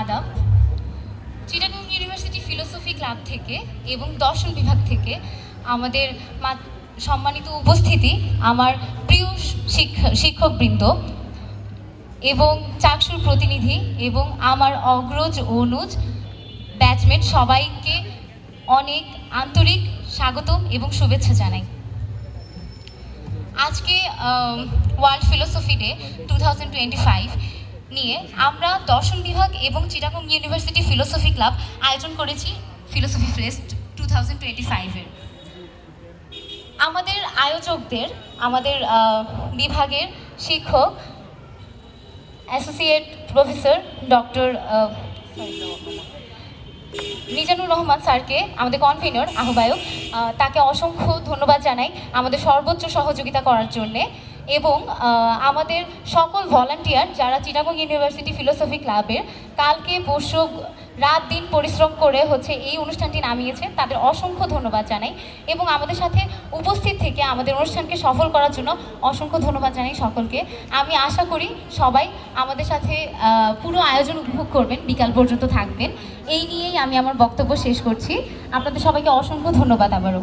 আদাব, Chittagong university philosophy club থেকে এবং দর্শন বিভাগ থেকে আমাদের সম্মানিত উপস্থিতি আমার প্রিয় শিক্ষক শিক্ষকবৃন্দ এবং চাকসুর প্রতিনিধি এবং আমার অগ্রজ অনুজ ব্যাচমেট সবাইকে অনেক আন্তরিক স্বাগতম এবং শুভেচ্ছা জানাই। আজকে world philosophy day two thousand twenty five. নিয়ে আমরা দর্শন বিভাগ এবং চিটাগং ইউনিভার্সিটি ফিলোসফি ক্লাব আয়োজন করেছি ফিলোসফি ফেস্ট টু থাউজেন্ড ফাইভের আমাদের আয়োজকদের, আমাদের বিভাগের শিক্ষক associate professor doctor Mizanur Rahman স্যারকে, আমাদের কনভেনর আহ্বায়ক তাকে অসংখ্য ধন্যবাদ জানাই আমাদের সর্বোচ্চ সহযোগিতা করার জন্যে। এবং আমাদের সকল ভলান্টিয়ার যারা চিটাগং ইউনিভার্সিটি ফিলোসফি ক্লাবের কালকে পরশু রাত দিন পরিশ্রম করে হচ্ছে এই অনুষ্ঠানটি নামিয়েছে তাদের অসংখ্য ধন্যবাদ জানাই এবং আমাদের সাথে উপস্থিত থেকে আমাদের অনুষ্ঠানকে সফল করার জন্য অসংখ্য ধন্যবাদ জানাই সকলকে। আমি আশা করি সবাই আমাদের সাথে পুরো আয়োজন উপভোগ করবেন, বিকাল পর্যন্ত থাকবেন। এই নিয়েই আমি আমার বক্তব্য শেষ করছি। আপনাদের সবাইকে অসংখ্য ধন্যবাদ আবারও।